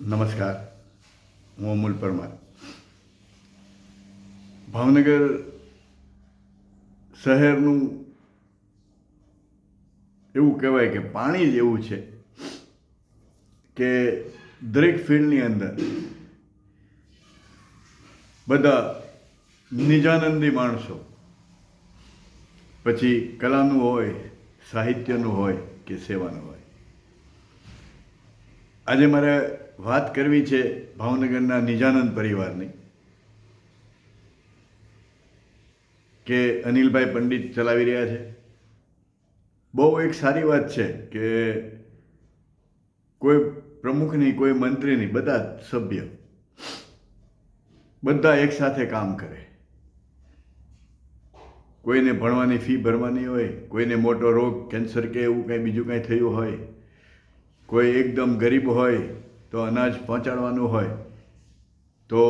નમસ્કાર, હું અમૂલ પરમાર. ભાવનગર શહેરનું એવું કહેવાય કે પાણી જ એવું છે કે દરેક ફિલ્ડની અંદર બધા નિજાનંદી માણસો, પછી કલાનું હોય, સાહિત્યનું હોય કે સેવાનું હોય. આજે મારે વાત કરવી છે ભાવનગરના નિજાનંદ પરિવારની કે અનિલભાઈ પંડિત ચલાવી રહ્યા છે. બહુ એક સારી વાત છે કે કોઈ પ્રમુખની, કોઈ મંત્રીની, બધા સભ્ય બધા એકસાથે કામ કરે. કોઈને ભણવાની ફી ભરવાની હોય, કોઈને મોટો રોગ, કેન્સર કે એવું કંઈ બીજું કંઈ થયું હોય કોઈ એકદમ ગરીબ હોય તો અનાજ પહોંચાડવાનું હોય, તો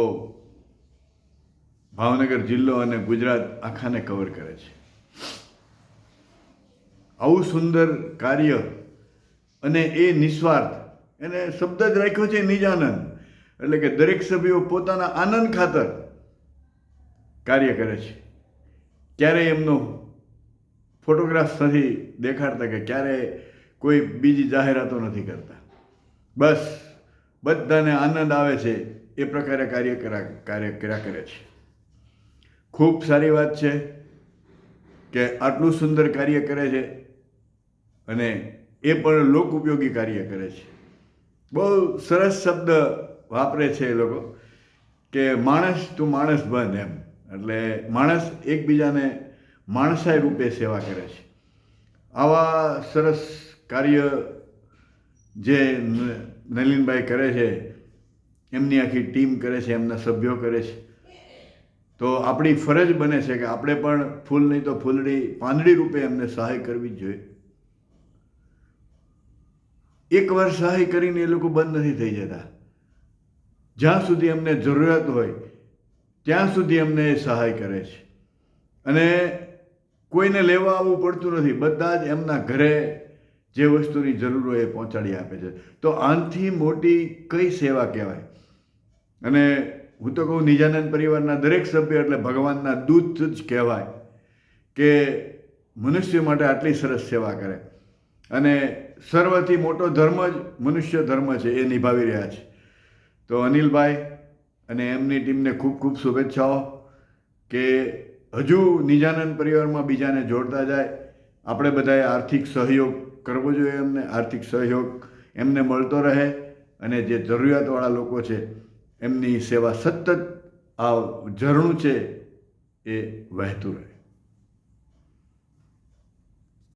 ભાવનગર જિલ્લો અને ગુજરાત આખાને કવર કરે છે. આવું સુંદર કાર્ય અને એ નિસ્વાર્થ, એને શબ્દ જ રાખ્યો છે નિજાનંદ, એટલે કે દરેક સભ્યો પોતાના આનંદ ખાતર કાર્ય કરે છે. ક્યારેય એમનો ફોટોગ્રાફ નથી દેખાડતા કે ક્યારેય કોઈ બીજી જાહેરાતો નથી કરતા. બસ બધાને આનંદ આવે છે, એ પ્રકારે કાર્ય કરા, કાર્ય કર્યા કરે છે. ખૂબ સારી વાત છે કે આટલું સુંદર કાર્ય કરે છે અને એ પણ લોક ઉપયોગી કાર્ય કરે છે. બહુ સરસ શબ્દ વાપરે છે એ લોકો કે માણસ તું માણસ બન એમ. એટલે માણસ એકબીજાને માણસાઈ રૂપે સેવા કરે છે. આવા સરસ કાર્ય જે નલિનભાઈ કરે છે, એમની આખી ટીમ કરે છે, એમના સભ્યો કરે છે. તો આપણી ફરજ બને છે કે આપણે પણ ફૂલ નહીં તો ફૂલડી, પાંદડી રૂપે એમને સહાય કરવી જ જોઈએ. એકવાર સહાય કરીને એ લોકો બંધ નથી થઈ જતા. જ્યાં સુધી એમને જરૂરિયાત હોય, ત્યાં સુધી એમને એ સહાય કરે છે. અને કોઈને લેવા આવવું પડતું નથી. બધા જ એમના ઘરે જે વસ્તુની જરૂર હોય એ પહોંચાડી આપે છે. તો આનથી મોટી કઈ સેવા કહેવાય? અને હું તો કહું નિજાનંદ પરિવારના દરેક સભ્ય એટલે ભગવાનના દૂત જ કહેવાય કે મનુષ્ય માટે આટલી સરસ સેવા કરે. અને સર્વથી મોટો ધર્મ જ મનુષ્ય ધર્મ છે, એ નિભાવી રહ્યા છે. તો અનિલભાઈ અને એમની ટીમને ખૂબ ખૂબ શુભેચ્છાઓ કે હજુ નિજાનંદ પરિવારમાં બીજાને જોડતા જાય. આપણે બધાએ આર્થિક સહયોગ કરવો જોઈએ એમને, આર્થિક સહયોગ એમને મળતો રહે અને જે જરૂરિયાતવાળા લોકો છે, એમની સેવા સતત આ ઝરણું છે એ વહેતું રહે.